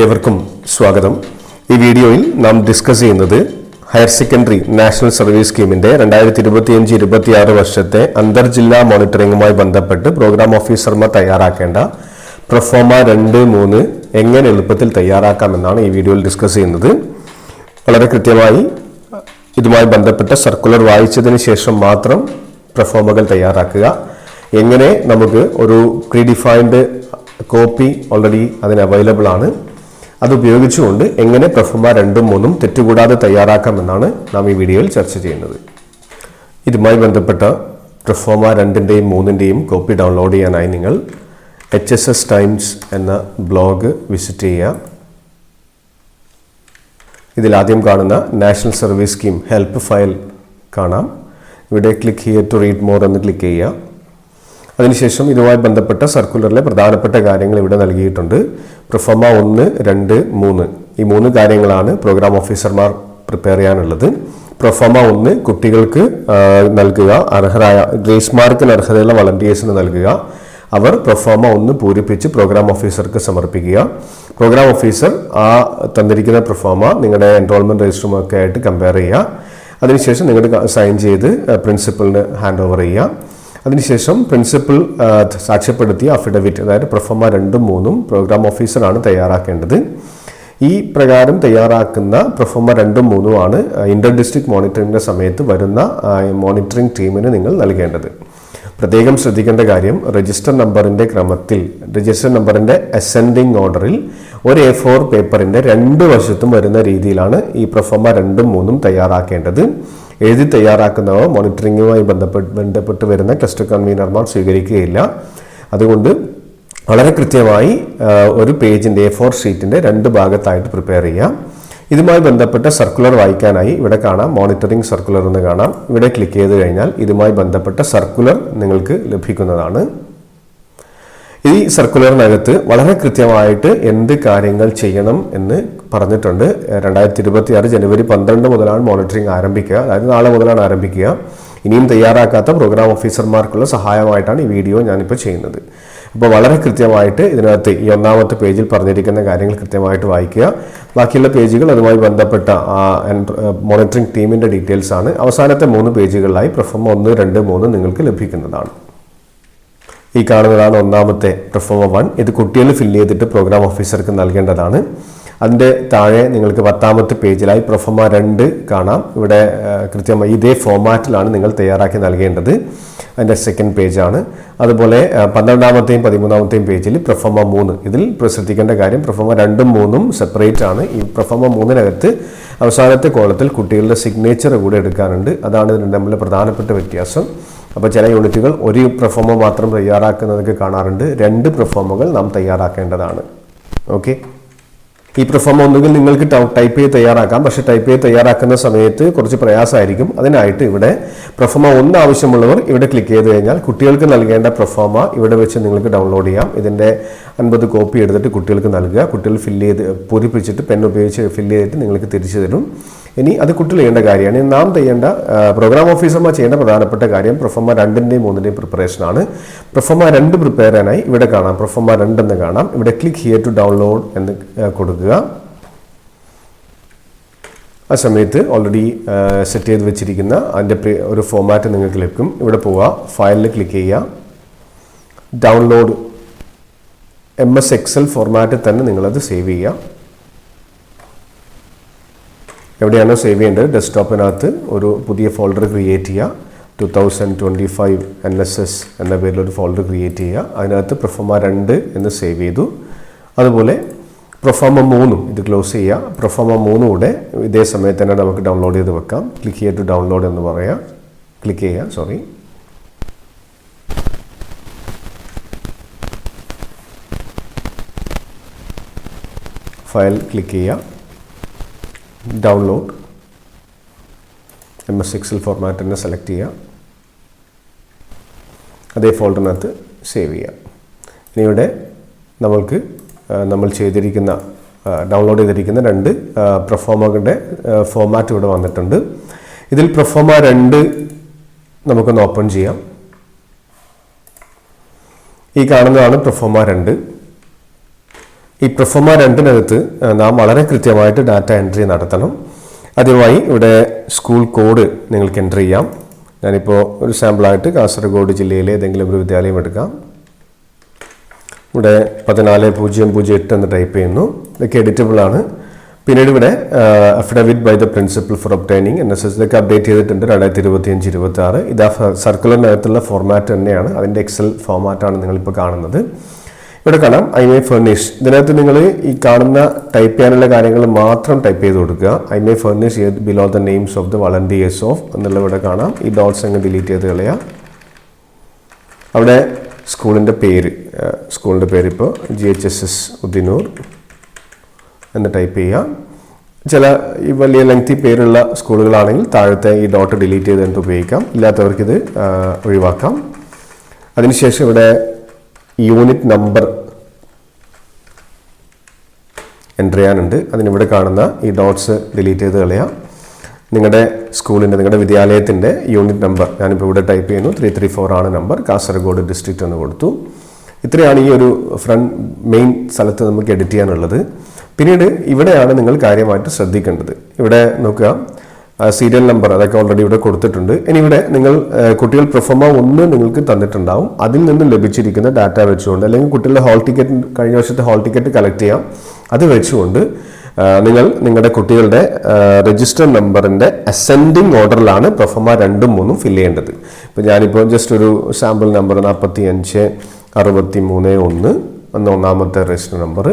ഏവർക്കും സ്വാഗതം. ഈ വീഡിയോയിൽ നാം ഡിസ്കസ് ചെയ്യുന്നത് ഹയർ സെക്കൻഡറി നാഷണൽ സർവീസ് സ്കീമിന്റെ രണ്ടായിരത്തി ഇരുപത്തിയഞ്ച് ഇരുപത്തിയാറ് വർഷത്തെ അന്തർജില്ലാ മോണിറ്ററിംഗുമായി ബന്ധപ്പെട്ട് പ്രോഗ്രാം ഓഫീസർമാർ തയ്യാറാക്കേണ്ട പ്രൊഫോമ രണ്ട് മൂന്ന് എങ്ങനെ എളുപ്പത്തിൽ തയ്യാറാക്കാമെന്നാണ് ഈ വീഡിയോയിൽ ഡിസ്കസ് ചെയ്യുന്നത്. വളരെ കൃത്യമായി ഇതുമായി ബന്ധപ്പെട്ട സർക്കുലർ വായിച്ചതിന് ശേഷം മാത്രം പ്രൊഫോമകൾ തയ്യാറാക്കുക. എങ്ങനെ നമുക്ക് ഒരു പ്രീഡിഫൈൻഡ് കോപ്പി ഓൾറെഡി അതിന് അവൈലബിൾ ആണ്. അത് ഉപയോഗിച്ചുകൊണ്ട് എങ്ങനെ പ്രൊഫോമ രണ്ടും മൂന്നും തെറ്റുകൂടാതെ തയ്യാറാക്കാമെന്നാണ് നാം ഈ വീഡിയോയിൽ ചർച്ച ചെയ്യുന്നത്. ഇതുമായി ബന്ധപ്പെട്ട പ്രഫോമ രണ്ടിന്റെയും മൂന്നിന്റെയും കോപ്പി ഡൗൺലോഡ് ചെയ്യാനായി നിങ്ങൾ എച്ച് എസ് എസ് ടൈംസ് എന്ന ബ്ലോഗ് വിസിറ്റ് ചെയ്യുക. ഇതിൽ ആദ്യം കാണുന്ന national service scheme help file കാണാം. ഇവിടെ click here to read more എന്ന് ക്ലിക്ക് ചെയ്യുക. അതിനുശേഷം ഇതുമായി ബന്ധപ്പെട്ട സർക്കുലറിലെ പ്രധാനപ്പെട്ട കാര്യങ്ങൾ ഇവിടെ നൽകിയിട്ടുണ്ട്. പ്രൊഫമ ഒന്ന് രണ്ട് മൂന്ന്. ഈ മൂന്ന് കാര്യങ്ങളാണ് പ്രോഗ്രാം ഓഫീസർമാർ പ്രിപ്പയർ ചെയ്യാനുള്ളത്. പ്രൊഫമ ഒന്ന് കുട്ടികൾക്ക് നൽകുക അർഹരായ ഗ്രേസ് മാർക്കിന് അർഹതയുള്ള വളണ്ടിയേഴ്സിന് നൽകുക. അവർ പ്രൊഫോമ ഒന്ന് പൂരിപ്പിച്ച് പ്രോഗ്രാം ഓഫീസർക്ക് സമർപ്പിക്കുക. പ്രോഗ്രാം ഓഫീസർ ആ തന്നിരിക്കുന്ന പ്രൊഫോമ നിങ്ങളുടെ എൻറോൾമെന്റ് രജിസ്റ്ററുമൊക്കെ ആയിട്ട് കമ്പയർ ചെയ്യുക. അതിനുശേഷം നിങ്ങൾ സൈൻ ചെയ്ത് പ്രിൻസിപ്പലിന് ഹാൻഡ് ഓവർ ചെയ്യുക. അതിനുശേഷം പ്രിൻസിപ്പൽ സാക്ഷ്യപ്പെടുത്തിയ അഫിഡവിറ്റ് അതായത് പ്രൊഫമ രണ്ടും മൂന്നും പ്രോഗ്രാം ഓഫീസറാണ് തയ്യാറാക്കേണ്ടത്. ഈ പ്രകാരം തയ്യാറാക്കുന്ന പ്രൊഫമ രണ്ടും മൂന്നും ആണ് ഇന്റർ ഡിസ്ട്രിക്ട് മോണിറ്ററിംഗിന്റെ സമയത്ത് വരുന്ന മോണിറ്ററിംഗ് ടീമിന് നിങ്ങൾ നൽകേണ്ടത്. പ്രത്യേകം ശ്രദ്ധിക്കേണ്ട കാര്യം രജിസ്റ്റർ നമ്പറിന്റെ ക്രമത്തിൽ രജിസ്റ്റർ നമ്പറിന്റെ അസെൻഡിങ് ഓർഡറിൽ ഒരു എ ഫോർ പേപ്പറിന്റെ രണ്ട് വശത്തും വരുന്ന രീതിയിലാണ് ഈ പ്രൊഫമ രണ്ടും മൂന്നും തയ്യാറാക്കേണ്ടത്. എഴുതി തയ്യാറാക്കുന്നവ മോണിറ്ററിങ്ങുമായി ബന്ധപ്പെട്ട് ബന്ധപ്പെട്ട് വരുന്ന ക്ലസ്റ്റർ കൺവീനർമാർ സ്വീകരിക്കുകയില്ല. അതുകൊണ്ട് വളരെ കൃത്യമായി ഒരു പേജിന്റെ എ ഫോർ ഷീറ്റിന്റെ രണ്ട് ഭാഗത്തായിട്ട് പ്രിപ്പയർ ചെയ്യാം. ഇതുമായി ബന്ധപ്പെട്ട സർക്കുലർ വായിക്കാനായി ഇവിടെ കാണാം മോണിറ്ററിംഗ് സർക്കുലർ എന്ന് കാണാം. ഇവിടെ ക്ലിക്ക് ചെയ്ത് കഴിഞ്ഞാൽ ഇതുമായി ബന്ധപ്പെട്ട സർക്കുലർ നിങ്ങൾക്ക് ലഭിക്കുന്നതാണ്. ഈ സർക്കുലറിനകത്ത് വളരെ കൃത്യമായിട്ട് എന്ത് കാര്യങ്ങൾ ചെയ്യണം എന്ന് പറഞ്ഞിട്ടുണ്ട്. രണ്ടായിരത്തി ഇരുപത്തി ആറ് ജനുവരി പന്ത്രണ്ട് മുതലാണ് മോണിറ്ററിംഗ് ആരംഭിക്കുക. അതായത് നാളെ മുതലാണ് ആരംഭിക്കുക. ഇനിയും തയ്യാറാക്കാത്ത പ്രോഗ്രാം ഓഫീസർമാർക്കുള്ള സഹായമായിട്ടാണ് ഈ വീഡിയോ ഞാനിപ്പോൾ ചെയ്യുന്നത്. അപ്പോൾ വളരെ കൃത്യമായിട്ട് ഇതിനകത്ത് ഈ ഒന്നാമത്തെ പേജിൽ പറഞ്ഞിരിക്കുന്ന കാര്യങ്ങൾ കൃത്യമായിട്ട് വായിക്കുക. ബാക്കിയുള്ള പേജുകൾ അതുമായി ബന്ധപ്പെട്ട മോണിറ്ററിംഗ് ടീമിന്റെ ഡീറ്റെയിൽസ് ആണ്. അവസാനത്തെ മൂന്ന് പേജുകളിലായി പ്രൊഫോമ ഒന്ന് രണ്ട് മൂന്ന് നിങ്ങൾക്ക് ലഭിക്കുന്നതാണ്. ഈ കാണുന്നതാണ് ഒന്നാമത്തെ പ്രഫോമ വൺ. ഇത് കുട്ടികൾ ഫില്ല് ചെയ്തിട്ട് പ്രോഗ്രാം ഓഫീസർക്ക് നൽകേണ്ടതാണ്. അതിന്റെ താഴെ നിങ്ങൾക്ക് പത്താമത്തെ പേജിലായി പ്രൊഫോമ രണ്ട് കാണാം. ഇവിടെ കൃത്യമായി ഇതേ ഫോമാറ്റിലാണ് നിങ്ങൾ തയ്യാറാക്കി നൽകേണ്ടത്. അതിന്റെ സെക്കൻഡ് പേജാണ്. അതുപോലെ പന്ത്രണ്ടാമത്തെയും പതിമൂന്നാമത്തെയും പേജിൽ പ്രൊഫോമ മൂന്ന്. ഇതിൽ ശ്രദ്ധിക്കേണ്ട കാര്യം പ്രൊഫോമ രണ്ടും മൂന്നും സെപ്പറേറ്റ് ആണ്. ഈ പ്രൊഫോമ മൂന്നിനകത്ത് അവസാനത്തെ കോളത്തിൽ കുട്ടികളുടെ സിഗ്നേച്ചർ കൂടെ എടുക്കാനുണ്ട്. അതാണ് ഇതിന് തമ്മിലെ പ്രധാനപ്പെട്ട വ്യത്യാസം. അപ്പോൾ ചില യൂണിറ്റുകൾ ഒരു പ്രൊഫോമ മാത്രം തയ്യാറാക്കുന്നതൊക്കെ കാണാറുണ്ട്. രണ്ട് പ്രൊഫോമുകൾ നാം തയ്യാറാക്കേണ്ടതാണ്. ഓക്കെ? ഈ പ്രിഫോം ഒന്നുകിൽ നിങ്ങൾക്ക് ടൈപ്പ് ചെയ്ത് തയ്യാറാക്കാം. പക്ഷേ ടൈപ്പ് ചെയ്ത് തയ്യാറാക്കുന്ന സമയത്ത് കുറച്ച് പ്രയാസമായിരിക്കും. അതിനായിട്ട് ഇവിടെ പ്രൊഫോമ ഒന്ന് ആവശ്യമുള്ളവർ ഇവിടെ ക്ലിക്ക് ചെയ്ത് കഴിഞ്ഞാൽ കുട്ടികൾക്ക് നൽകേണ്ട പ്രൊഫോമ ഇവിടെ വെച്ച് നിങ്ങൾക്ക് ഡൗൺലോഡ് ചെയ്യാം. ഇതിന്റെ അൻപത് കോപ്പി എടുത്തിട്ട് കുട്ടികൾക്ക് നൽകുക. കുട്ടികൾ ഫില്ല് ചെയ്ത് പൂരിപ്പിച്ചിട്ട് പെൻ ഉപയോഗിച്ച് ഫില്ല് ചെയ്തിട്ട് നിങ്ങൾക്ക് തിരിച്ചു തരും. ഇനി അത് കുട്ടികൾ ചെയ്യേണ്ട കാര്യമാണ്. നാം ചെയ്യേണ്ട പ്രോഗ്രാം ഓഫീസർമാർ ചെയ്യേണ്ട പ്രധാനപ്പെട്ട കാര്യം പ്രൊഫോമ രണ്ടിന്റെയും മൂന്നിന്റെയും പ്രിപ്പറേഷനാണ് പ്രൊഫോമ രണ്ട് പ്രിപ്പയർ ചെയ്യാനായി ഇവിടെ കാണാം. പ്രൊഫോമ രണ്ട് എന്ന് കാണാം. ഇവിടെ ക്ലിക്ക് ഹിയർ ടു ഡൗൺലോഡ് എന്ന് ആ, കൊടുക്കുക ആ സമയത്ത് ഓൾറെഡി സെറ്റ് ചെയ്ത് വെച്ചിരിക്കുന്ന അതിന്റെ ഒരു ഫോമാറ്റ് നിങ്ങൾക്ക് ലഭിക്കും. ഇവിടെ പോവുക ഫയലിൽ ക്ലിക്ക് ചെയ്യുക. ഡൗൺലോഡ് എം എസ് എക്സൽ ഫോർമാറ്റിൽ തന്നെ നിങ്ങളത് സേവ് ചെയ്യുക. എവിടെയാണോ സേവ് ചെയ്യേണ്ടത്? ഡെസ്ക്ടോപ്പിനകത്ത് ഒരു പുതിയ ഫോൾഡർ ക്രിയേറ്റ് ചെയ്യുക. Two thousand twenty five N S S എന്ന പേരിലൊരു ഫോൾഡർ ക്രിയേറ്റ് ചെയ്യുക. അതിനകത്ത് പ്രഫോമ രണ്ട് എന്ന് സേവ് ചെയ്തു. അതുപോലെ പ്രൊഫോമ മൂന്നും ഇത് ക്ലോസ് ചെയ്യുക പ്രൊഫോമ മൂന്നും കൂടെ ഇതേ സമയത്ത് തന്നെ നമുക്ക് ഡൗൺലോഡ് ചെയ്ത് വെക്കാം. ക്ലിക്ക് ചെയ്ത് ഡൗൺലോഡ് എന്ന് പറയാം. ക്ലിക്ക് ചെയ്യുക സോറി ഫയൽ ക്ലിക്ക് ചെയ്യുക download M S Excel format തന്നെ സെലക്ട് ചെയ്യുക അതേ ഫോൾഡറിനകത്ത് സേവ് ചെയ്യുക ഇനി ഇവിടെ നമ്മൾക്ക് നമ്മൾ ചെയ്തിരിക്കുന്ന ഡൗൺലോഡ് ചെയ്തിരിക്കുന്ന രണ്ട് പ്രൊഫോമകളുടെ ഫോമാറ്റ് ഇവിടെ വന്നിട്ടുണ്ട്. ഇതിൽ പ്രൊഫോമ രണ്ട് നമുക്കൊന്ന് ഓപ്പൺ ചെയ്യാം. ഈ കാണുന്നതാണ് പ്രൊഫോമ രണ്ട്. ഈ പ്രൊഫോമ രണ്ടിനകത്ത് നാം വളരെ കൃത്യമായിട്ട് ഡാറ്റ എൻട്രി നടത്തണം. ആദ്യമായി ഇവിടെ സ്കൂൾ കോഡ് നിങ്ങൾക്ക് എന്റർ ചെയ്യാം. ഞാനിപ്പോൾ ഒരു സാമ്പിളായിട്ട് കാസർഗോഡ് ജില്ലയിലെ ഏതെങ്കിലും ഒരു വിദ്യാലയം എടുക്കാം. ഇവിടെ പതിനാല് പൂജ്യം പൂജ്യം എട്ട് എന്ന് ടൈപ്പ് ചെയ്യുന്നു. ഇതൊക്കെ എഡിറ്റബിൾ ആണ്. പിന്നീട് ഇവിടെ affidavit by the principal for obtaining N S S ഇതൊക്കെ അപ്ഡേറ്റ് ചെയ്തിട്ടുണ്ട് രണ്ടായിരത്തി ഇരുപത്തി അഞ്ച് ഇരുപത്തി ആറ് ഇത് ആ സർക്കുലറിനകത്തുള്ള ഫോർമാറ്റ് തന്നെയാണ്. അതിന്റെ എക്സൽ ഫോർമാറ്റാണ് നിങ്ങളിപ്പോൾ കാണുന്നത്. ഇവിടെ കാണാം ഐ മേ ഫർണിഷ് ഇതിനകത്ത് നിങ്ങൾ ഈ കാണുന്ന ടൈപ്പ് ചെയ്യാനുള്ള കാര്യങ്ങൾ മാത്രം ടൈപ്പ് ചെയ്ത് കൊടുക്കുക. I may furnish below the names of the volunteers of എന്നുള്ള ഇവിടെ കാണാം. ഈ ഡോട്ട്സ് അങ്ങ് ഡിലീറ്റ് ചെയ്ത് കളയാം. അവിടെ സ്കൂളിന്റെ പേര് സ്കൂളിന്റെ പേരിപ്പോൾ G H S S Udinur എന്ന് ടൈപ്പ് ചെയ്യാം. ചില ഈ വലിയ ലെങ്തി പേരുള്ള സ്കൂളുകളാണെങ്കിൽ താഴത്തെ ഈ ഡോട്ട് ഡിലീറ്റ് ചെയ്ത് എന്നിട്ട് ഉപയോഗിക്കാം. ഇല്ലാത്തവർക്കിത് ഒഴിവാക്കാം. അതിനുശേഷം ഇവിടെ യൂണിറ്റ് നമ്പർ എന്റർ ചെയ്യാനുണ്ട് അതിനിവിടെ കാണുന്ന ഈ ഡോട്ട്സ് ഡിലീറ്റ് ചെയ്ത് കളയാം. നിങ്ങളുടെ സ്കൂളിന്റെ നിങ്ങളുടെ വിദ്യാലയത്തിന്റെ യൂണിറ്റ് നമ്പർ ഞാനിപ്പോൾ ഇവിടെ ടൈപ്പ് ചെയ്യുന്നു. ത്രീ ത്രീ ഫോർ ആണ് നമ്പർ കാസർഗോഡ് ഡിസ്ട്രിക്റ്റ് എന്ന് കൊടുത്തു. ഇത്രയാണ് ഈ ഒരു ഫ്രണ്ട് മെയിൻ സ്ഥലത്ത് നമുക്ക് എഡിറ്റ് ചെയ്യാനുള്ളത്. പിന്നീട് ഇവിടെയാണ് നിങ്ങൾ കാര്യമായിട്ട് ശ്രദ്ധിക്കേണ്ടത്. ഇവിടെ നോക്കുക. സീരിയൽ നമ്പർ അതൊക്കെ ഓൾറെഡി ഇവിടെ കൊടുത്തിട്ടുണ്ട്. ഇനി ഇവിടെ നിങ്ങൾ കുട്ടികൾ പ്രൊഫോമ ഒന്ന് നിങ്ങൾക്ക് തന്നിട്ടുണ്ടാവും. അതിൽ നിന്ന് ലഭിച്ചിരിക്കുന്ന ഡാറ്റ വെച്ചുകൊണ്ട് അല്ലെങ്കിൽ കുട്ടികളുടെ ഹോൾ ടിക്കറ്റ് കഴിഞ്ഞ വർഷത്തെ ഹോൾ ടിക്കറ്റ് കളക്ട് ചെയ്യാം. അത് വെച്ചുകൊണ്ട് നിങ്ങൾ നിങ്ങളുടെ കുട്ടികളുടെ രജിസ്റ്റർ നമ്പറിന്റെ അസെൻഡിങ് ഓർഡറിലാണ് പ്രൊഫമ രണ്ടും മൂന്നും ഫില്ല് ചെയ്യേണ്ടത്. ഇപ്പോൾ ഞാനിപ്പോൾ ജസ്റ്റ് ഒരു സാമ്പിൾ നമ്പർ നാൽപ്പത്തി അഞ്ച് അറുപത്തി മൂന്ന് ഒന്ന് എന്ന ഒന്നാമത്തെ രജിസ്റ്റർ നമ്പർ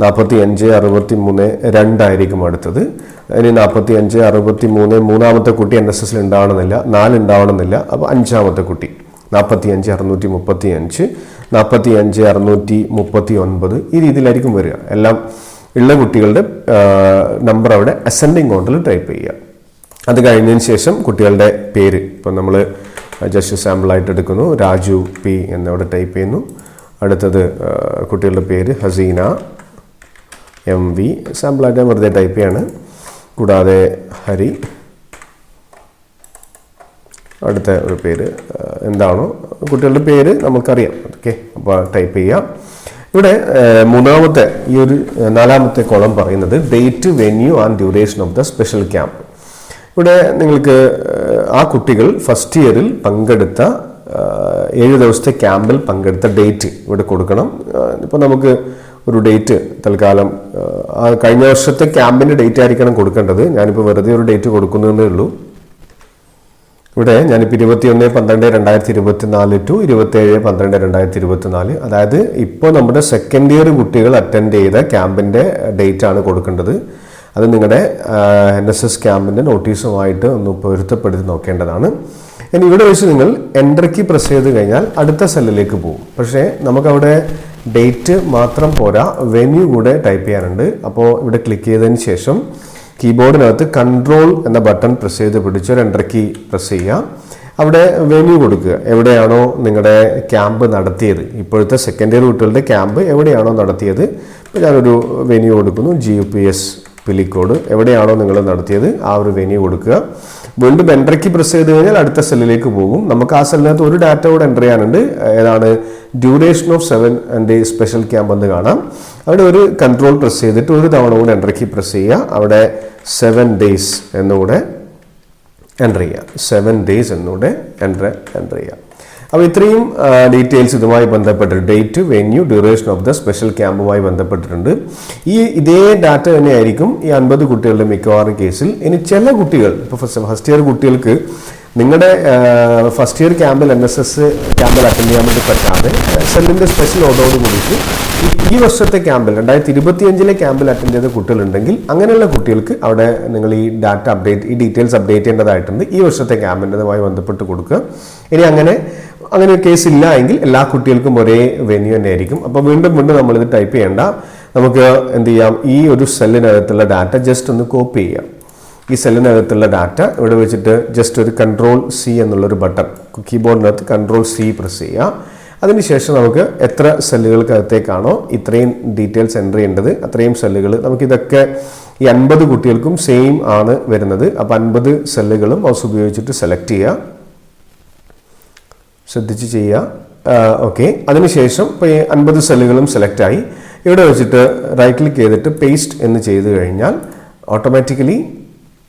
നാൽപ്പത്തി അഞ്ച് അറുപത്തി മൂന്ന് രണ്ടായിരിക്കും അടുത്തത്. ഇനി നാൽപ്പത്തി അഞ്ച് അറുപത്തി മൂന്ന് മൂന്നാമത്തെ കുട്ടി എൻ എസ് എസിൽ ഉണ്ടാവണമെന്നില്ല നാല് ഉണ്ടാവണമെന്നില്ല അപ്പോൾ അഞ്ചാമത്തെ കുട്ടി. നാൽപ്പത്തി അഞ്ച് അറുന്നൂറ്റി മുപ്പത്തി അഞ്ച് നാൽപ്പത്തി അഞ്ച് അറുന്നൂറ്റി മുപ്പത്തി ഒൻപത് ഈ രീതിയിലായിരിക്കും വരിക. എല്ലാം ഉള്ള കുട്ടികളുടെ നമ്പർ അവിടെ അസെൻഡിങ് ഓർഡറിൽ ടൈപ്പ് ചെയ്യുക. അത് കഴിഞ്ഞതിന് ശേഷം കുട്ടികളുടെ പേര്. ഇപ്പം നമ്മൾ ജസ്റ്റ് സാമ്പിളായിട്ട് എടുക്കുന്നു. രാജു പി എന്നവിടെ ടൈപ്പ് ചെയ്യുന്നു. അടുത്തത് കുട്ടികളുടെ പേര് ഹസീന. എം വി സാമ്പിളായിട്ട് ഞാൻ വെറുതെ ടൈപ്പ് ചെയ്യാണ്. കൂടാതെ ഹരി. അടുത്ത ഒരു പേര് എന്താണോ? കുട്ടികളുടെ പേര് നമുക്കറിയാം. ഓക്കെ അപ്പോൾ ടൈപ്പ് ചെയ്യാം. ഇവിടെ മൂന്നാമത്തെ ഈ ഒരു നാലാമത്തെ കോളം പറയുന്നത് date venue and duration of the special camp. ഇവിടെ നിങ്ങൾക്ക് ആ, കുട്ടികൾ ഫസ്റ്റ് ഇയറിൽ പങ്കെടുത്ത ഏഴ് ദിവസത്തെ ക്യാമ്പിൽ പങ്കെടുത്ത ഡേറ്റ് ഇവിടെ കൊടുക്കണം. ഇപ്പോൾ നമുക്ക് ഒരു ഡേറ്റ് തൽക്കാലം കഴിഞ്ഞ വർഷത്തെ ക്യാമ്പിന്റെ ഡേറ്റ് ആയിരിക്കണം കൊടുക്കേണ്ടത്. ഞാനിപ്പോൾ വെറുതെ ഒരു ഡേറ്റ് കൊടുക്കുന്നതേ ഉള്ളൂ. ഇവിടെ ഞാനിപ്പോൾ ഇരുപത്തിയൊന്ന് പന്ത്രണ്ട് രണ്ടായിരത്തി ഇരുപത്തി നാല് ടു ഇരുപത്തേഴ് പന്ത്രണ്ട് രണ്ടായിരത്തി ഇരുപത്തി നാല് അതായത് ഇപ്പോൾ നമ്മുടെ സെക്കൻഡ് ഇയർ കുട്ടികൾ അറ്റൻഡ് ചെയ്ത ക്യാമ്പിന്റെ ഡേറ്റ് ആണ് കൊടുക്കേണ്ടത്. അത് നിങ്ങളുടെ എൻ എസ് എസ് ക്യാമ്പിന്റെ നോട്ടീസുമായിട്ട് ഒന്ന് പൊരുത്തപ്പെടുത്തി നോക്കേണ്ടതാണ്. ഇനി ഇവിടെ വെച്ച് നിങ്ങൾ എൻട്രിക്ക് പ്രസ് ചെയ്ത് കഴിഞ്ഞാൽ അടുത്ത സെല്ലിലേക്ക് പോകും. പക്ഷേ നമുക്കവിടെ ഡേറ്റ് മാത്രം പോരാ. വെന്യൂ കൂടെ ടൈപ്പ് ചെയ്യാനുണ്ട്. അപ്പോൾ ഇവിടെ ക്ലിക്ക് ചെയ്തതിന് ശേഷം കീബോർഡിനകത്ത് കൺട്രോൾ എന്ന ബട്ടൺ പ്രസ് ചെയ്ത് പിടിച്ച് ഒരു എന്റർ കീ പ്രസ് ചെയ്യുക. അവിടെ വെന്യൂ കൊടുക്കുക. എവിടെയാണോ നിങ്ങളുടെ ക്യാമ്പ് നടത്തിയത്. ഇപ്പോഴത്തെ സെക്കൻഡ് ഇയർ കുട്ടികളുടെ ക്യാമ്പ് എവിടെയാണോ നടത്തിയത്. ഇപ്പോൾ ഞാനൊരു വെന്യൂ കൊടുക്കുന്നു. G U P S Pilicode എവിടെയാണോ നിങ്ങൾ നടത്തിയത് ആ ഒരു വെന്യൂ കൊടുക്കുക. വീണ്ടും എൻട്രിക്ക് പ്രസ് ചെയ്ത് കഴിഞ്ഞാൽ അടുത്ത സെല്ലിലേക്ക് പോകും. നമുക്ക് ആ സെല്ലിനകത്ത് ഒരു ഡാറ്റ കൂടെ എന്റർ ചെയ്യാനുണ്ട്. ഏതാണ്? ഡ്യൂറേഷൻ ഓഫ് സെവൻ എന്റെ സ്പെഷ്യൽ ക്യാമ്പ് എന്ന് കാണാം. അവിടെ ഒരു കൺട്രോൾ പ്രസ് ചെയ്തിട്ട് ഒരു തവണ കൂടെ എൻട്രിക്ക് പ്രസ് ചെയ്യുക. അവിടെ സെവൻ ഡേയ്സ് എന്നുകൂടെ എന്റർ ചെയ്യുക. സെവൻ ഡേയ്സ് എന്നുകൂടെ എന്റർ എന്റർ ചെയ്യുക. അപ്പോൾ ഇത്രയും ഡീറ്റെയിൽസ് ഇതുമായി ബന്ധപ്പെട്ട് date venue duration of the special ക്യാമ്പുമായി ബന്ധപ്പെട്ടിട്ടുണ്ട്. ഈ ഇതേ ഡാറ്റ തന്നെയായിരിക്കും ഈ അൻപത് കുട്ടികളുടെ മിക്കവാറും കേസിൽ ഇനി ചില കുട്ടികൾ ഇപ്പോൾ ഫസ്റ്റ് ഇയർ കുട്ടികൾക്ക് നിങ്ങളുടെ ഫസ്റ്റ് ഇയർ ക്യാമ്പിൽ എൻ എസ് എസ് ക്യാമ്പിൽ അറ്റൻഡ് ചെയ്യാൻ വേണ്ടി പറ്റാതെ സെല്ലിന്റെ സ്പെഷ്യൽ ഓർഡറോട് കൂടിയിട്ട് ഈ- വർഷത്തെ ക്യാമ്പിൽ രണ്ടായിരത്തി ഇരുപത്തിയഞ്ചിലെ ക്യാമ്പിൽ അറ്റൻഡ് ചെയ്ത കുട്ടികളുണ്ടെങ്കിൽ അങ്ങനെയുള്ള കുട്ടികൾക്ക് അവിടെ നിങ്ങൾ ഈ ഡാറ്റ അപ്ഡേറ്റ് ഈ ഡീറ്റെയിൽസ് അപ്ഡേറ്റ് ചെയ്യേണ്ടതായിട്ടുണ്ട്. ഈ വർഷത്തെ ക്യാമ്പിന്റെതുമായി ബന്ധപ്പെട്ട് കൊടുക്കുക. ഇനി അങ്ങനെ അങ്ങനെ കേസ് ഇല്ല എങ്കിൽ എല്ലാ കുട്ടികൾക്കും ഒരേ വെന്യൂ തന്നെ ആയിരിക്കും അപ്പോൾ വീണ്ടും വീണ്ടും നമ്മളിത് ടൈപ്പ് ചെയ്യേണ്ട. നമുക്ക് എന്ത് ചെയ്യാം? ഈ ഒരു സെല്ലിനകത്തുള്ള ഡാറ്റ ജസ്റ്റ് ഒന്ന് കോപ്പി ചെയ്യാം. ഈ സെല്ലിനകത്തുള്ള ഡാറ്റ ഇവിടെ വെച്ചിട്ട് ജസ്റ്റ് ഒരു കൺട്രോൾ സി എന്നുള്ളൊരു ബട്ടൺ കീബോർഡിനകത്ത് കൺട്രോൾ സി പ്രസ് ചെയ്യുക. അതിനുശേഷം നമുക്ക് എത്ര സെല്ലുകൾക്കകത്തേക്കാണോ ഇത്രയും ഡീറ്റെയിൽസ് എന്റർ ചെയ്യേണ്ടത്. അത്രയും സെല്ലുകൾ നമുക്കിതൊക്കെ ഈ അൻപത് കുട്ടികൾക്കും സെയിം ആണ് വരുന്നത്. അപ്പോൾ അൻപത് സെല്ലുകളും മൗസ് ഉപയോഗിച്ചിട്ട് സെലക്ട് ചെയ്യുക. ശ്രദ്ധിച്ച് ചെയ്യുക. ഓക്കെ അതിനുശേഷം ഇപ്പോൾ ഈ അൻപത് സെല്ലുകളും സെലക്ട് ആയി. ഇവിടെ വെച്ചിട്ട് റൈറ്റ് ക്ലിക്ക് ചെയ്തിട്ട് പേസ്റ്റ് എന്ന് ചെയ്ത് കഴിഞ്ഞാൽ ഓട്ടോമാറ്റിക്കലി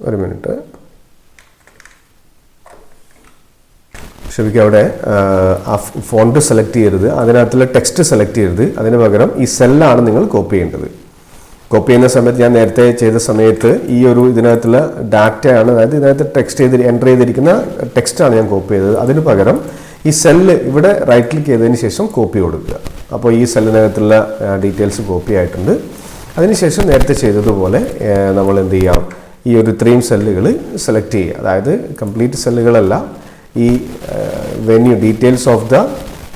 ഒരു മിനിറ്റ്. ക്ഷമിക്കുക അവിടെ ആ ഫോണ്ട് സെലക്ട് ചെയ്യരുത്. അതിനകത്തുള്ള ടെക്സ്റ്റ് സെലക്ട് ചെയ്യരുത്. അതിന് പകരം ഈ സെല്ലാണ് നിങ്ങൾ കോപ്പി ചെയ്യേണ്ടത്. കോപ്പി ചെയ്യുന്ന സമയത്ത് ഞാൻ നേരത്തെ ചെയ്ത സമയത്ത് ഈ ഒരു ഇതിനകത്തുള്ള ഡാറ്റയാണ് അതായത് ഇതിനകത്ത് ടെക്സ്റ്റ് ചെയ്ത് എന്റർ ചെയ്തിരിക്കുന്ന ടെക്സ്റ്റാണ് ഞാൻ കോപ്പി ചെയ്തത്. അതിന് പകരം ഈ സെല്ല് ഇവിടെ റൈറ്റ് ക്ലിക്ക് ചെയ്തതിന് ശേഷം കോപ്പി കൊടുക്കുക. അപ്പോൾ ഈ സെല്ലിനകത്തുള്ള ഡീറ്റെയിൽസ് കോപ്പി ആയിട്ടുണ്ട്. അതിനുശേഷം നേരത്തെ ചെയ്തതുപോലെ നമ്മൾ എന്ത് ചെയ്യാം? ഈ ഒരു ഇത്രയും സെല്ലുകൾ സെലക്ട് ചെയ്യുക. അതായത് കംപ്ലീറ്റ് സെല്ലുകളല്ല ഈ venue details of the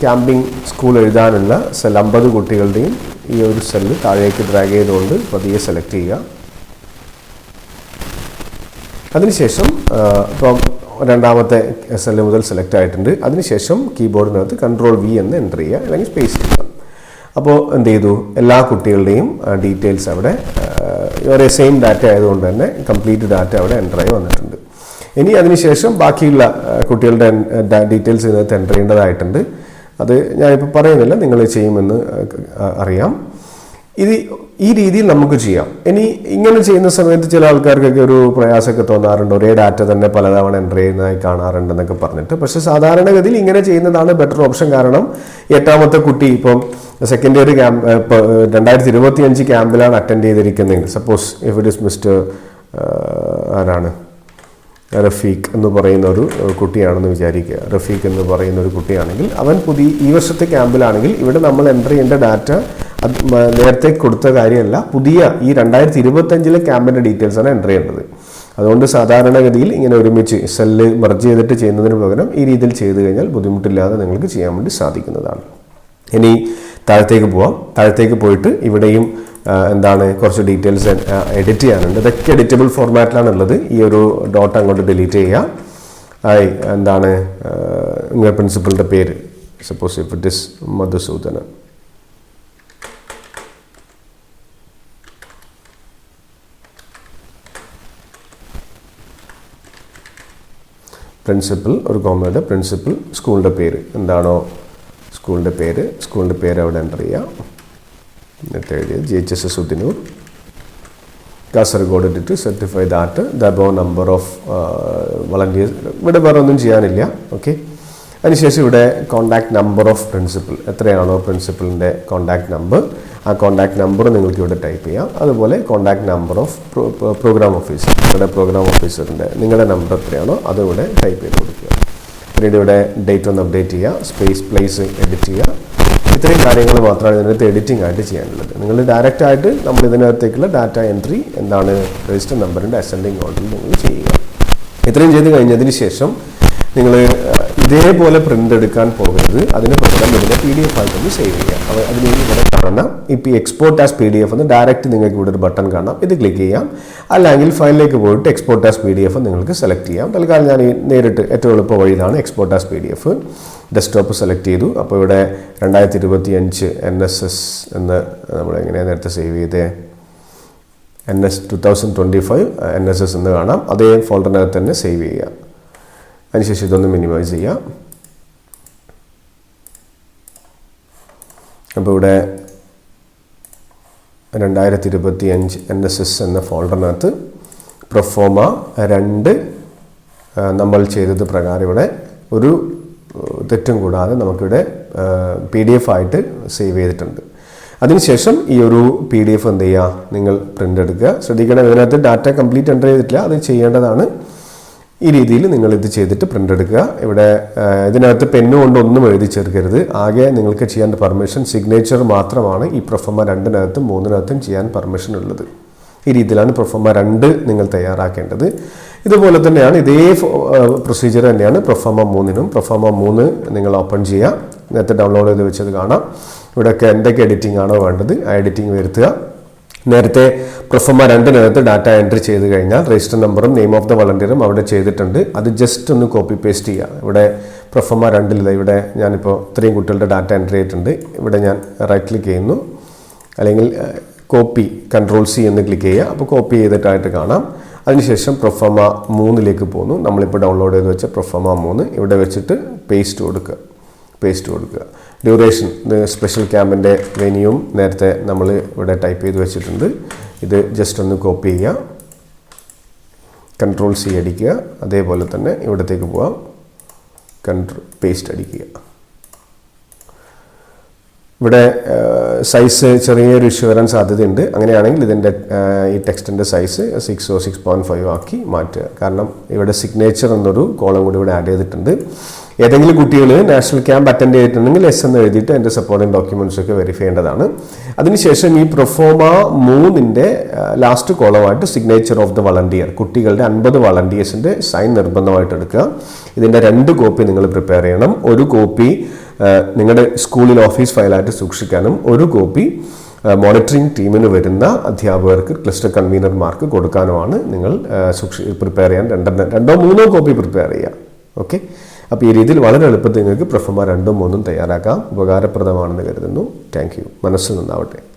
camping school എഴുതാനുള്ള സെൽ അമ്പത് കുട്ടികളുടെയും ഈ ഒരു സെല്ല് താഴേക്ക് ഡ്രാഗ് ചെയ്തുകൊണ്ട് പതിയെ സെലക്ട് ചെയ്യുക. അതിനുശേഷം ഇപ്പം രണ്ടാമത്തെ സെല്ല് മുതൽ സെലക്ട് ആയിട്ടുണ്ട്. അതിനുശേഷം കീബോർഡിനകത്ത് കൺട്രോൾ വി എന്ന് എന്റർ ചെയ്യുക. അല്ലെങ്കിൽ സ്പേസ് അപ്പോൾ എന്ത് ചെയ്തു? എല്ലാ കുട്ടികളുടെയും ഡീറ്റെയിൽസ് അവിടെ ഒരേ സെയിം ഡാറ്റ ആയതുകൊണ്ട് തന്നെ കംപ്ലീറ്റ് ഡാറ്റ അവിടെ എന്റർ ആയി വന്നിട്ടുണ്ട്. ഇനി അതിനുശേഷം ബാക്കിയുള്ള കുട്ടികളുടെ ഡീറ്റെയിൽസ് ഇതിനകത്ത് എന്റർ ചെയ്യേണ്ടതായിട്ടുണ്ട്. അത് ഞാനിപ്പോൾ പറയുന്നില്ല നിങ്ങൾ ചെയ്യുമെന്ന് അറിയാം. ഇത് ഈ രീതിയിൽ നമുക്ക് ചെയ്യാം. ഇനി ഇങ്ങനെ ചെയ്യുന്ന സമയത്ത് ചില ആൾക്കാർക്കൊക്കെ ഒരു പ്രയാസമൊക്കെ തോന്നാറുണ്ട്. ഒരേ ഡാറ്റ തന്നെ പലതവണ എന്റർ ചെയ്യുന്നതായി കാണാറുണ്ടെന്നൊക്കെ പറഞ്ഞിട്ട്. പക്ഷേ സാധാരണഗതിയിൽ ഇങ്ങനെ ചെയ്യുന്നതാണ് ബെറ്റർ ഓപ്ഷൻ കാരണം എട്ടാമത്തെ കുട്ടി ഇപ്പം സെക്കൻഡ് ഇയർ ക്യാമ്പ് രണ്ടായിരത്തി ഇരുപത്തി അഞ്ച് ക്യാമ്പിലാണ് attend ചെയ്തിരിക്കുന്നതെങ്കിൽ suppose if it is mister ആരാണ്? റഫീഖ് എന്ന് പറയുന്ന ഒരു കുട്ടിയാണെന്ന് വിചാരിക്കുക. റഫീഖ് എന്ന് പറയുന്ന ഒരു കുട്ടിയാണെങ്കിൽ അവൻ പുതിയ ഈ വർഷത്തെ ക്യാമ്പിലാണെങ്കിൽ ഇവിടെ നമ്മൾ എന്റർ ചെയ്യേണ്ട ഡാറ്റ അത് നേരത്തെ കൊടുത്ത കാര്യമല്ല. പുതിയ ഈ രണ്ടായിരത്തി ഇരുപത്തഞ്ചിലെ ക്യാമ്പിന്റെ ഡീറ്റെയിൽസാണ് എന്റർ ചെയ്യേണ്ടത്. അതുകൊണ്ട് സാധാരണഗതിയിൽ ഇങ്ങനെ ഒരുമിച്ച് സെല്ല് മെർജ് ചെയ്തിട്ട് ചെയ്യുന്നതിന് പകരം ഈ രീതിയിൽ ചെയ്തു കഴിഞ്ഞാൽ ബുദ്ധിമുട്ടില്ലാതെ നിങ്ങൾക്ക് ചെയ്യാൻ വേണ്ടി സാധിക്കുന്നതാണ്. ഇനി താഴത്തേക്ക് പോവാം. താഴത്തേക്ക് പോയിട്ട് ഇവിടെയും എന്താണ് കുറച്ച് ഡീറ്റെയിൽസ് എഡിറ്റ് ചെയ്യാനുണ്ട്. ഇതൊക്കെ എഡിറ്റബിൾ ഫോർമാറ്റിലാണ് ഉള്ളത് ഈ ഒരു ഡോട്ട് അങ്ങോട്ട് ഡിലീറ്റ് ചെയ്യുക ആയി എന്താണ് നിങ്ങളുടെ പ്രിൻസിപ്പളിന്റെ പേര്. Suppose if it is Madhusoodana principal ഒരു കോമയുടെ പ്രിൻസിപ്പൽ സ്കൂളിന്റെ പേര്. എന്താണോ? സ്കൂളിന്റെ പേര്. സ്കൂളിന്റെ പേര് അവിടെ എന്റർ ചെയ്യാം. എന്നിട്ട് എഴുതിയത് G H S S Udinur Kasaragod ഇട്ടിട്ട് certify that the number of volunteers ഇവിടെ വേറെ ഒന്നും ചെയ്യാനില്ല. ഓക്കെ അതിനുശേഷം ഇവിടെ കോൺടാക്ട് നമ്പർ ഓഫ് പ്രിൻസിപ്പൽ എത്രയാണോ പ്രിൻസിപ്പലിന്റെ കോൺടാക്ട് നമ്പർ ആ കോൺടാക്ട് നമ്പർ നിങ്ങൾക്ക് ഇവിടെ ടൈപ്പ് ചെയ്യാം. അതുപോലെ contact number of programme officer നിങ്ങളുടെ പ്രോഗ്രാം ഓഫീസറിന്റെ നിങ്ങളുടെ നമ്പർ എത്രയാണോ അതിവിടെ ടൈപ്പ് ചെയ്ത് കൊടുക്കുക. പിന്നീട് ഇവിടെ ഡേറ്റ് ഒന്ന് അപ്ഡേറ്റ് ചെയ്യുക സ്പേസ് പ്ലേസ് എഡിറ്റ് ചെയ്യുക. ഇത്രയും കാര്യങ്ങൾ മാത്രമാണ് ഇതിനകത്ത് എഡിറ്റിംഗ് ആയിട്ട് ചെയ്യാനുള്ളത്. നിങ്ങൾ ഡയറക്റ്റ് ആയിട്ട് നമ്മൾ ഇതിനകത്തേക്കുള്ള ഡാറ്റ എൻട്രി എന്താണ്? രജിസ്റ്റർ നമ്പറിന്റെ അസെൻഡിങ് ഓർഡറിൽ നിങ്ങൾ ചെയ്യുക. ഇത്രയും ചെയ്ത് കഴിഞ്ഞതിന് ശേഷം നിങ്ങൾ ഇതേപോലെ പ്രിന്റ് എടുക്കാൻ പോകരുത്. അതിന് പകരം ഇതിനെ പി ഡി എഫ് ആയിട്ടൊന്ന് സേവ് ചെയ്യാം അപ്പോൾ അതിന് ഇവിടെ കാണുന്ന ഇപ്പോൾ export as P D F എന്ന് ഡയറക്റ്റ് നിങ്ങൾക്ക് ഇവിടെ ഒരു ബട്ടൺ കാണാം. ഇത് ക്ലിക്ക് ചെയ്യാം. അല്ലെങ്കിൽ ഫയലിലേക്ക് പോയിട്ട് export as P D F നിങ്ങൾക്ക് സെലക്ട് ചെയ്യാം. തൽക്കാലം ഞാൻ നേരിട്ട് ഏറ്റവും എളുപ്പ വഴിയിലാണ് export as P D F desktop select ചെയ്തു. അപ്പോൾ ഇവിടെ രണ്ടായിരത്തി ഇരുപത്തി അഞ്ച് എൻ എസ് എസ് എന്ന് നമ്മൾ എങ്ങനെയാണ് നേരത്തെ സേവ് ചെയ്തേ? N S two thousand twenty five N S S എന്ന് കാണാം. അതേ ഫോൾഡറിനകത്ത് തന്നെ സേവ് ചെയ്യുക. അതിനുശേഷം ഇതൊന്ന് മിനിമൈസ് ചെയ്യാം. അപ്പോൾ ഇവിടെ രണ്ടായിരത്തി ഇരുപത്തി അഞ്ച് എൻ എസ് എസ് എന്ന ഫോൾഡറിനകത്ത് പ്രൊഫോമ രണ്ട് നമ്മൾ ചെയ്തത് പ്രകാരം ഇവിടെ ഒരു തെറ്റും കൂടാതെ നമുക്കിവിടെ പി ഡി എഫ് ആയിട്ട് സേവ് ചെയ്തിട്ടുണ്ട്. അതിനുശേഷം ഈ ഒരു പി ഡി എഫ് എന്ത് ചെയ്യുക? നിങ്ങൾ പ്രിന്റ് എടുക്കുക. ശ്രദ്ധിക്കണം ഇതിനകത്ത് ഡാറ്റ കംപ്ലീറ്റ് എന്റർ ചെയ്തിട്ടില്ല. അത് ചെയ്യേണ്ടതാണ്. ഈ രീതിയിൽ നിങ്ങൾ ഇത് ചെയ്തിട്ട് പ്രിന്റ് എടുക്കുക. ഇവിടെ ഇതിനകത്ത് പെന്ന് കൊണ്ട് ഒന്നും എഴുതി ചേർക്കരുത്. ആകെ നിങ്ങൾക്ക് ചെയ്യാൻ പെർമിഷൻ സിഗ്നേച്ചർ മാത്രമാണ് ഈ പ്രൊഫമ രണ്ടിനകത്തും മൂന്നിനകത്തും ചെയ്യാൻ പെർമിഷൻ ഉള്ളത്. ഈ രീതിയിലാണ് പ്രൊഫമ രണ്ട് നിങ്ങൾ തയ്യാറാക്കേണ്ടത്. ഇതുപോലെ തന്നെയാണ് ഇതേ പ്രൊസീജിയർ തന്നെയാണ് പ്രൊഫമ മൂന്നിനും. പ്രൊഫമ മൂന്ന് നിങ്ങൾ ഓപ്പൺ ചെയ്യുക. നേരത്തെ ഡൗൺലോഡ് ചെയ്ത് വെച്ചത് കാണാം. ഇവിടെയൊക്കെ എന്തൊക്കെ എഡിറ്റിംഗ് ആണോ വേണ്ടത് ആ എഡിറ്റിംഗ് വരുത്തുക. നേരത്തെ പ്രൊഫമ രണ്ടിനകത്ത് ഡാറ്റ എൻട്രി ചെയ്ത് കഴിഞ്ഞാൽ രജിസ്റ്റർ നമ്പറും നെയിം ഓഫ് ദ വളണ്ടിയറും അവിടെ ചെയ്തിട്ടുണ്ട്. അത് ജസ്റ്റ് ഒന്ന് കോപ്പി പേസ്റ്റ് ചെയ്യുക ഇവിടെ പ്രൊഫമ രണ്ടിലിത് ഇവിടെ ഞാനിപ്പോൾ ഇത്രയും കുട്ടികളുടെ ഡാറ്റ എൻട്രി ചെയ്തിട്ടുണ്ട്. ഇവിടെ ഞാൻ റൈറ്റ് ക്ലിക്ക് ചെയ്യുന്നു. അല്ലെങ്കിൽ കോപ്പി കൺട്രോൾ സി എന്ന് ക്ലിക്ക് ചെയ്യുക. അപ്പോൾ കോപ്പി ചെയ്തിട്ടായിട്ട് കാണാം. അതിനുശേഷം പ്രൊഫമ മൂന്നിലേക്ക് പോകുന്നു. നമ്മളിപ്പോൾ ഡൗൺലോഡ് ചെയ്ത് വെച്ച പ്രൊഫമ മൂന്ന്. ഇവിടെ വെച്ചിട്ട് പേസ്റ്റ് കൊടുക്കുക. പേസ്റ്റ് കൊടുക്കുക. ഡ്യൂറേഷൻ സ്പെഷ്യൽ ക്യാമ്പിന്റെ വെനിയും നേരത്തെ നമ്മൾ ഇവിടെ ടൈപ്പ് ചെയ്ത് വെച്ചിട്ടുണ്ട്. ഇത് ജസ്റ്റ് ഒന്ന് കോപ്പി ചെയ്യുക. കൺട്രോൾ സി അടിക്കുക. അതേപോലെ തന്നെ ഇവിടത്തേക്ക് പോവാം. കൺട്രോൾ പേസ്റ്റ് അടിക്കുക. ഇവിടെ സൈസ് ചെറിയൊരു ഇഷ്യൂ വരാൻ സാധ്യതയുണ്ട്. അങ്ങനെയാണെങ്കിൽ ഇതിന്റെ ഈ ടെക്സ്റ്റിന്റെ സൈസ് സിക്സോ സിക്സ് പോയിന്റ് ഫൈവ് ആക്കി മാറ്റുക. കാരണം ഇവിടെ സിഗ്നേച്ചർ എന്നൊരു കോളം കൂടി ഇവിടെ ആഡ് ചെയ്തിട്ടുണ്ട്. ഏതെങ്കിലും കുട്ടികൾ നാഷണൽ ക്യാമ്പ് അറ്റൻഡ് ചെയ്തിട്ടുണ്ടെങ്കിൽ എസ് എന്ന് എഴുതിയിട്ട് എന്റെ സപ്പോർട്ടിംഗ് ഡോക്യുമെന്റ്സ് ഒക്കെ വെരിഫൈ ചെയ്യേണ്ടതാണ്. അതിനുശേഷം ഈ പ്രൊഫോമ മൂന്നിന്റെ ലാസ്റ്റ് കോളമായിട്ട് സിഗ്നേച്ചർ ഓഫ് ദ വളണ്ടിയർ കുട്ടികളുടെ അൻപത് വളണ്ടിയേഴ്സിന്റെ സൈൻ നിർബന്ധമായിട്ട് എടുക്കുക. ഇതിന്റെ രണ്ട് കോപ്പി നിങ്ങൾ പ്രിപ്പയർ ചെയ്യണം. ഒരു കോപ്പി നിങ്ങളുടെ സ്കൂളിൽ ഓഫീസ് ഫയലായിട്ട് സൂക്ഷിക്കാനും ഒരു കോപ്പി മോണിറ്ററിംഗ് ടീമിന് വരുന്ന അധ്യാപകർക്ക് ക്ലസ്റ്റർ കൺവീനർമാർക്ക് കൊടുക്കാനുമാണ് നിങ്ങൾ സൂക്ഷി പ്രിപ്പയർ ചെയ്യാൻ രണ്ടെണ്ണം രണ്ടോ മൂന്നോ കോപ്പി പ്രിപ്പയർ ചെയ്യുക. ഓക്കെ അപ്പോൾ ഈ രീതിയിൽ വളരെ എളുപ്പത്തിൽ നിങ്ങൾക്ക് പ്രൊഫമ രണ്ടും മൂന്നും തയ്യാറാക്കാം. ഉപകാരപ്രദമാണെന്ന് കരുതുന്നു. താങ്ക് യു മനസ്സിൽ നിന്നാവട്ടെ.